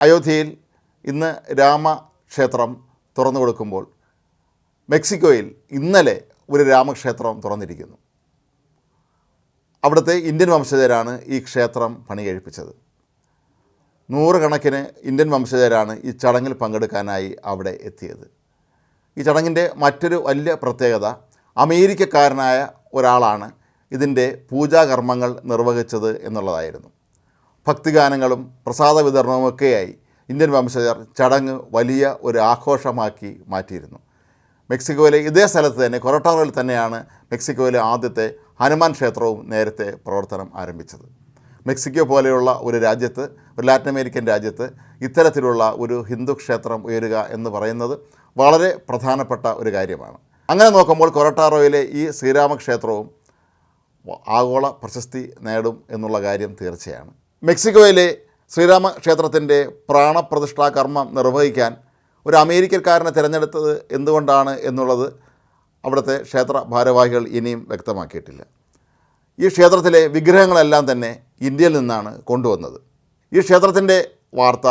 അയോധ്യയിൽ ഇന്ന് രാമക്ഷേത്രം തുറന്നു കൊടുക്കുമ്പോൾ മെക്സിക്കോയിൽ ഇന്നലെ ഒരു രാമക്ഷേത്രം തുറന്നിരിക്കുന്നു. അവിടുത്തെ ഇന്ത്യൻ വംശജരാണ് ഈ ക്ഷേത്രം പണി കഴിപ്പിച്ചത് നൂറുകണക്കിന് ഇന്ത്യൻ വംശജരാണ് ഈ ചടങ്ങിൽ പങ്കെടുക്കാനായി അവിടെ എത്തിയത്. ഈ ചടങ്ങിന്റെ മറ്റൊരു വലിയ പ്രത്യേകത അമേരിക്കക്കാരനായ ഒരാളാണ് ഇതിന്റെ പൂജാകർമ്മങ്ങൾ നിർവഹിച്ചത് എന്നുള്ളതായിരുന്നു. ഭക്തിഗാനങ്ങളും പ്രസാദ വിതരണവും ഒക്കെയായി ഇന്ത്യൻ വംശജർ ചടങ്ങ് വലിയ ഒരു ആഘോഷമാക്കി മാറ്റിയിരുന്നു. മെക്സിക്കോയിലെ ഇതേ സ്ഥലത്ത് തന്നെ കൊറട്ടോറിൽ തന്നെയാണ് മെക്സിക്കോയിലെ ആദ്യത്തെ ഹനുമാൻ ക്ഷേത്രവും നേരത്തെ പ്രവർത്തനം ആരംഭിച്ചത്. മെക്സിക്കോ പോലെയുള്ള ഒരു രാജ്യത്ത് ഒരു ലാറ്റിൻ അമേരിക്കൻ രാജ്യത്ത് ഇത്തരത്തിലുള്ള ഒരു ഹിന്ദു ക്ഷേത്രം ഉയരുക എന്ന് പറയുന്നത് വളരെ പ്രധാനപ്പെട്ട ഒരു കാര്യമാണ്. അങ്ങനെ നോക്കുമ്പോൾ കൊറട്ടാറോയിലെ ഈ ശ്രീരാമക്ഷേത്രവും ആഗോള പ്രശസ്തി നേടും എന്നുള്ള കാര്യം തീർച്ചയാണ്. മെക്സിക്കോയിലെ ശ്രീരാമ ക്ഷേത്രത്തിന്റെ പ്രാണപ്രതിഷ്ഠാ കർമ്മം നിർവഹിക്കാൻ ഒരു അമേരിക്കക്കാരനെ തിരഞ്ഞെടുത്തത് എന്തുകൊണ്ടാണ് എന്നുള്ളത് അവിടുത്തെ ക്ഷേത്ര ഭാരവാഹികൾ ഇനിയും വ്യക്തമാക്കിയിട്ടില്ല. ഈ ക്ഷേത്രത്തിലെ വിഗ്രഹങ്ങളെല്ലാം തന്നെ ഇന്ത്യയിൽ നിന്നാണ് കൊണ്ടുവന്നത്. ഈ ക്ഷേത്രത്തിന്റെ വാർത്ത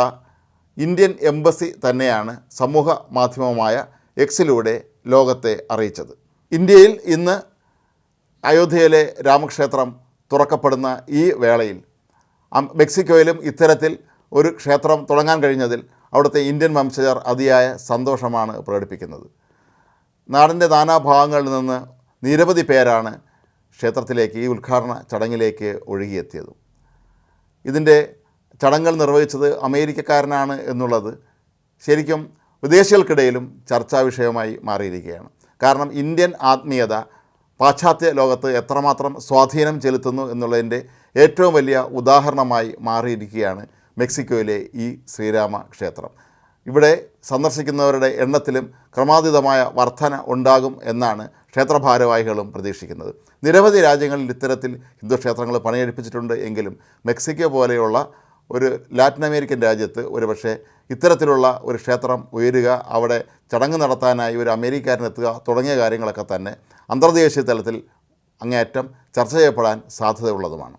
ഇന്ത്യൻ എംബസി തന്നെയാണ് സമൂഹ മാധ്യമമായ എക്സിലൂടെ ലോകത്തെ അറിയിച്ചത്. ഇന്ത്യയിൽ ഇന്ന് അയോധ്യയിലെ രാമക്ഷേത്രം തുറക്കപ്പെടുന്ന ഈ വേളയിൽ മെക്സിക്കോയിലും ഇത്തരത്തിൽ ഒരു ക്ഷേത്രം തുടങ്ങാൻ കഴിഞ്ഞതിൽ അവിടുത്തെ ഇന്ത്യൻ വംശജർ അതിയായ സന്തോഷമാണ് പ്രകടിപ്പിക്കുന്നത്. നാടിന്റെ നാനാഭാഗങ്ങളിൽ നിന്ന് നിരവധി പേരാണ് ക്ഷേത്രത്തിലേക്ക് ഈ ഉദ്ഘാടന ചടങ്ങിലേക്ക് ഒഴുകിയെത്തിയത്. ഇതിന്റെ ചടങ്ങുകൾ നിർവഹിച്ചത് അമേരിക്കക്കാരനാണ് എന്നുള്ളത് ശരിക്കും വിദേശികൾക്കിടയിലും ചർച്ചാ വിഷയമായി മാറിയിരിക്കുകയാണ്. കാരണം ഇന്ത്യൻ ആത്മീയത പാശ്ചാത്യ ലോകത്ത് എത്രമാത്രം സ്വാധീനം ചെലുത്തുന്നു എന്നുള്ളതിന്റെ ഏറ്റവും വലിയ ഉദാഹരണമായി മാറിയിരിക്കുകയാണ് മെക്സിക്കോയിലെ ഈ ശ്രീരാമ ക്ഷേത്രം. ഇവിടെ സന്ദർശിക്കുന്നവരുടെ എണ്ണത്തിലും ക്രമാതീതമായ വർധന ഉണ്ടാകും എന്നാണ് ക്ഷേത്ര ഭാരവാഹികളും പ്രതീക്ഷിക്കുന്നത്. നിരവധി രാജ്യങ്ങളിൽ ഇത്തരത്തിൽ ഹിന്ദു ക്ഷേത്രങ്ങൾ പണിയെടുപ്പിച്ചിട്ടുണ്ട് എങ്കിലും മെക്സിക്കോ പോലെയുള്ള ഒരു ലാറ്റിൻ അമേരിക്കൻ രാജ്യത്ത് ഒരു പക്ഷേ ഇത്തരത്തിലുള്ള ഒരു ക്ഷേത്രം ഉയരുക അവിടെ ചടങ്ങ് നടത്താനായി ഒരു അമേരിക്കാരനെത്തുക തുടങ്ങിയ കാര്യങ്ങളൊക്കെ തന്നെ അന്തർദേശീയ തലത്തിൽ അങ്ങേയറ്റം ചർച്ച ചെയ്യപ്പെടാൻ സാധ്യതയുള്ളതുമാണ്.